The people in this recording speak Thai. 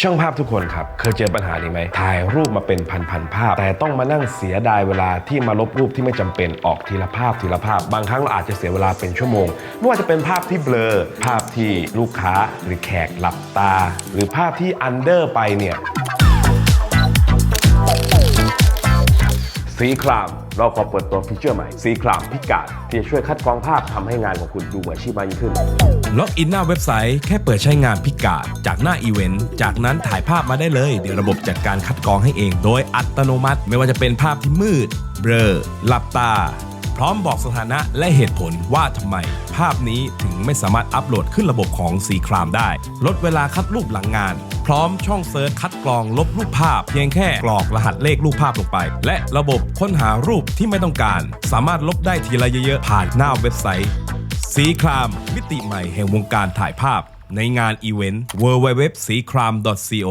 ช่างภาพทุกคนครับ เคยเจอปัญหานี้ไหมถ่ายรูปมาเป็นพันๆภาพ แต่ต้องมานั่งเสียดายเวลาที่มาลบรูปที่ไม่จำเป็นออกทีละภาพทีละภาพ บางครั้งเราอาจจะเสียเวลาเป็นชั่วโมงไม่ว่าจะเป็นภาพที่เบลอภาพที่ลูกค้าหรือแขกหลับตา หรือภาพที่อันเดอร์ไปเนี่ย สีคราม เราขอเปิดตัวฟีเจอร์ใหม่ สีครามพิกาดที่จะช่วยคัดกรองภาพทำให้งานของคุณดูมืออาชีพมากยิ่งขึ้น ล็อกอินหน้าเว็บไซต์แค่เปิดใช้งานพิกาดจากหน้าอีเวนต์จากนั้นถ่ายภาพมาได้เลย เดี๋ยวระบบจัดการคัดกรองให้เอง โดยอัตโนมัติ ไม่ว่าจะเป็นภาพที่มืด เบลอหลับตา พร้อมบอกสถานะและเหตุผลว่าทำไม ภาพนี้ถึงไม่สามารถอัปโหลดขึ้นระบบของสีครามได้ ลดเวลาคัดรูปหลังงาน พร้อมช่องเซิร์ชคัดกรองลบรูปภาพ เพียงแค่กรอกรหัสเลขรูปภาพลงไป และระบบค้นหารูปที่ไม่ต้องการ สามารถลบได้ทีละเยอะๆ ผ่านหน้าเว็บไซต์ สีคราม มิติใหม่แห่งวงการถ่ายภาพ ในงานอีเวนต์ www สีคราม .co